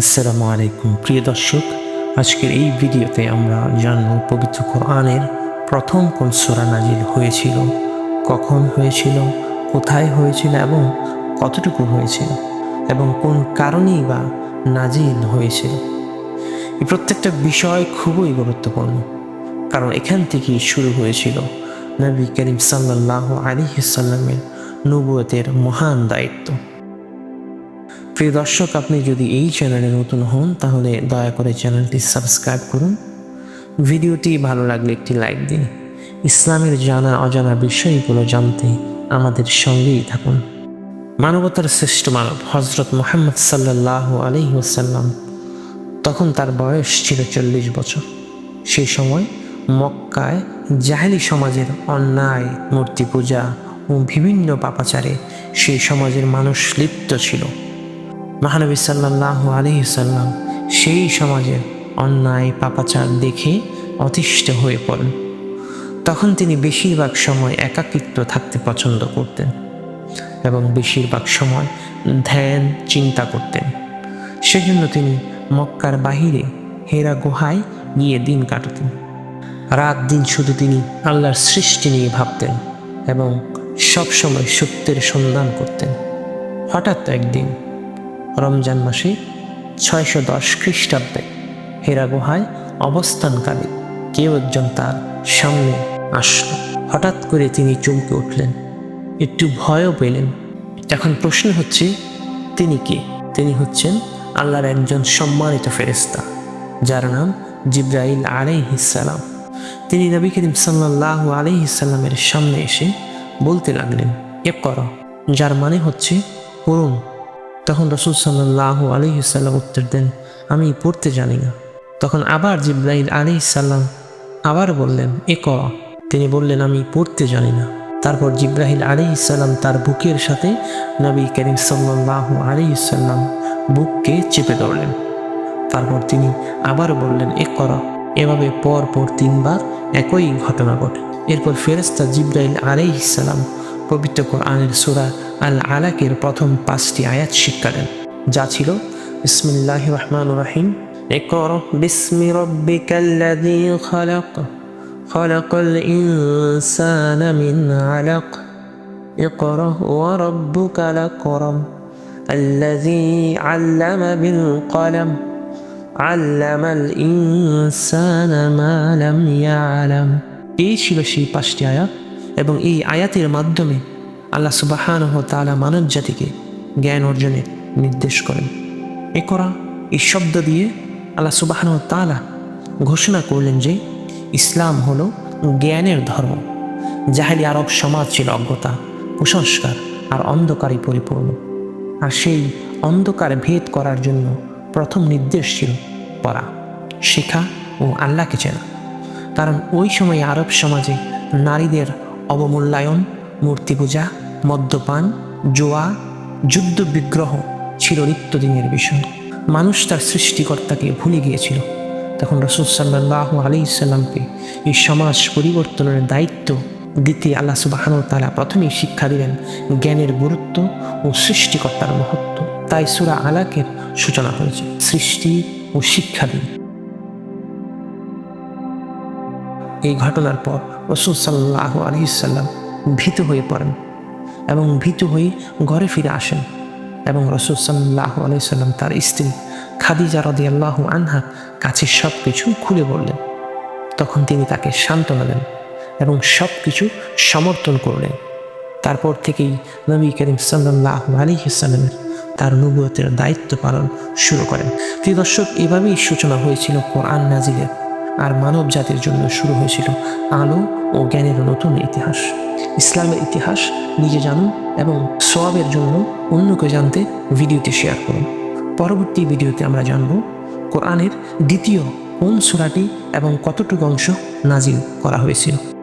আসসালামু আলাইকুম। প্রিয় দর্শক, আজকের এই ভিডিওতে আমরা জানব পবিত্র কোরআনের প্রথম কোন সূরা নাজিল হয়েছিল, কখন হয়েছিল, কোথায় হয়েছিল এবং কতটুকু হয়েছিল এবং কোন কারণেই বা নাজিল হয়েছিল এই প্রত্যেকটা বিষয় খুবই গুরুত্বপূর্ণ, কারণ এখান থেকেই শুরু হয়েছিল নবী করিম সাল্লাহ আলী সাল্লামের নবুয়তের মহান দায়িত্ব। প্রিয় দর্শক, আপনি যদি এই চ্যানেলে নতুন হন, তাহলে দয়া করে চ্যানেলটি সাবস্ক্রাইব করুন। ভিডিওটি ভালো লাগলে একটি লাইক দিন। ইসলামের জানা অজানা বিষয়গুলো জানতে আমাদের সঙ্গেই থাকুন। মানবতার শ্রেষ্ঠ মানব হজরত মোহাম্মদ সাল্লাহ আলহি ওসাল্লাম তখন তার বয়স ছিল চল্লিশ বছর। সেই সময় মক্কায় জাহেলি সমাজের অন্যায় মূর্তি পূজা ও বিভিন্ন পাপাচারে সেই সমাজের মানুষ লিপ্ত ছিল। মহানবী সাল্লাহ আলহিসাল্লাম সেই সমাজের অন্যায়, পাপাচার দেখে অতিষ্ঠ হয়ে পড়েন। তখন তিনি বেশিরভাগ সময় একাকিত্ব থাকতে পছন্দ করতেন এবং বেশিরভাগ সময় ধ্যান, চিন্তা করতেন। সেজন্য তিনি মক্কার বাহিরে হেরা গুহায় গিয়ে দিন কাটাতেন। রাত দিন শুধু তিনি আল্লাহর সৃষ্টি নিয়ে ভাবতেন এবং সবসময় সত্যের সন্ধান করতেন। হঠাৎ একদিন রমজান মাসে ছয়শো দশ খ্রিস্টাব্দে হেরা গুহায় অবস্থানকালে কেউ একজন তার সামনে আসল। হঠাৎ করে তিনি চমকে উঠলেন। একটু ভয়ও পেলেন। এখন প্রশ্ন হচ্ছে, তিনি কে? তিনি হচ্ছেন আল্লাহর একজন সম্মানিত ফেরেস্তা যার নাম জিব্রাইল আলাইহিসালাম তিনি নবী করিম সাল্লাহ আলাইহিসাল্লামের সামনে এসে বলতে লাগলেন এ কর যার মানে হচ্ছে পড়ুন তখন রসুল সাল্লাহ আলহিসাল্লাম উত্তর দেন, আমি পড়তে জানি না। তখন আবার জিব্রাইল আলি সাল্লাম আবার বললেন, এ ক? তিনি বললেন, আমি পড়তে জানি না। তারপর জিব্রাহিল আলি ইসাল্লাম তার বুকের সাথে নবী করিম সাল্লাহ আলি ইসাল্লাম বুককে চেপে ধরলেন। তারপর তিনি আবার বললেন, এ কর এভাবে পর পর তিনবার একই ঘটনা ঘটে। এরপর ফেরেস্তা জিব্রাইল আলি ইসাল্লাম পবিত্র কোরআনের সুরা আল আলাকের প্রথম পাঁচটি আয়াত শিক্ষা দেন যা ছিল ইসমিল্লাহ রহমান রাহিম اقرأ باسم ربك الذي خلق خلق الإنسان من علق اقرأ وربك الأكرم الذي علم بالقلم علم الإنسان ما لم يعلم এই ছিল সেই পাঁচটি আয়াত এবং এই আয়াতের মাধ্যমে আল্লাহ সুবাহান তালা মানব জাতিকে জ্ঞান অর্জনের নির্দেশ করেন। এ করা এই শব্দ দিয়ে আল্লাহ সুবাহান তালা ঘোষণা করলেন যে ইসলাম হল জ্ঞানের ধর্ম জাহেলি আরব সমাজ ছিল অজ্ঞতা, কুসংস্কার আর অন্ধকারে পরিপূর্ণ। আর সেই অন্ধকার ভেদ করার জন্য প্রথম নির্দেশ ছিল পড়া, শেখা ও আল্লাহকে চেনা। কারণ ওই সময় আরব সমাজে নারীদের অবমূল্যায়ন মূর্তি পূজা মদ্যপান, জোয়া যুদ্ধ বিগ্রহ ছিল নিত্যদিনের বিষয়। মানুষ তার সৃষ্টিকর্তাকে ভুলে গিয়েছিল। তখন রসুল সাল্লাহ আলি ইসাল্লামকে এই সমাজ পরিবর্তনের দায়িত্ব দিতে আল্লাহ সুবাহান তারা প্রথমেই শিক্ষা দিলেন জ্ঞানের গুরুত্ব ও সৃষ্টিকর্তার মহত্ব। তাই সুরা আলাকের সূচনা হয়েছে। সৃষ্টি ও শিক্ষা দিন এই ঘটনার পর রসুল সাল্লাহ আলহিসাল্লাম ভীত হয়ে পড়েন এবং ভীত হয়ে ঘরে ফিরে আসেন এবং রসুল সাল্লাহ আলাইসাল্লাম তার স্ত্রী খাদিজা রদি আল্লাহ আনহা কাছে সব কিছু খুলে বললেন। তখন তিনি তাকে সান্ত্বনা দেন এবং সব কিছু সমর্থন করলেন। তারপর থেকেই নবী করিম সাল্লাহ আলী ইসাল্লামের তার নবুয়তের দায়িত্ব পালন শুরু করেন। প্রিয় দর্শক, এভাবেই সূচনা হয়েছিল কোরআন নাজিলের আর মানব জাতির জন্য শুরু হয়েছিল আলো ও জ্ঞানের নতুন ইতিহাস। ইসলামের ইতিহাস নিজে জানুন এবং সোয়াবের জন্য অন্যকে জানতে ভিডিওতে শেয়ার করুন। পরবর্তী ভিডিওতে আমরা জানব কোরআনের দ্বিতীয় কোন সুরাটি এবং কতটুকু অংশ নাজিল করা হয়েছিল।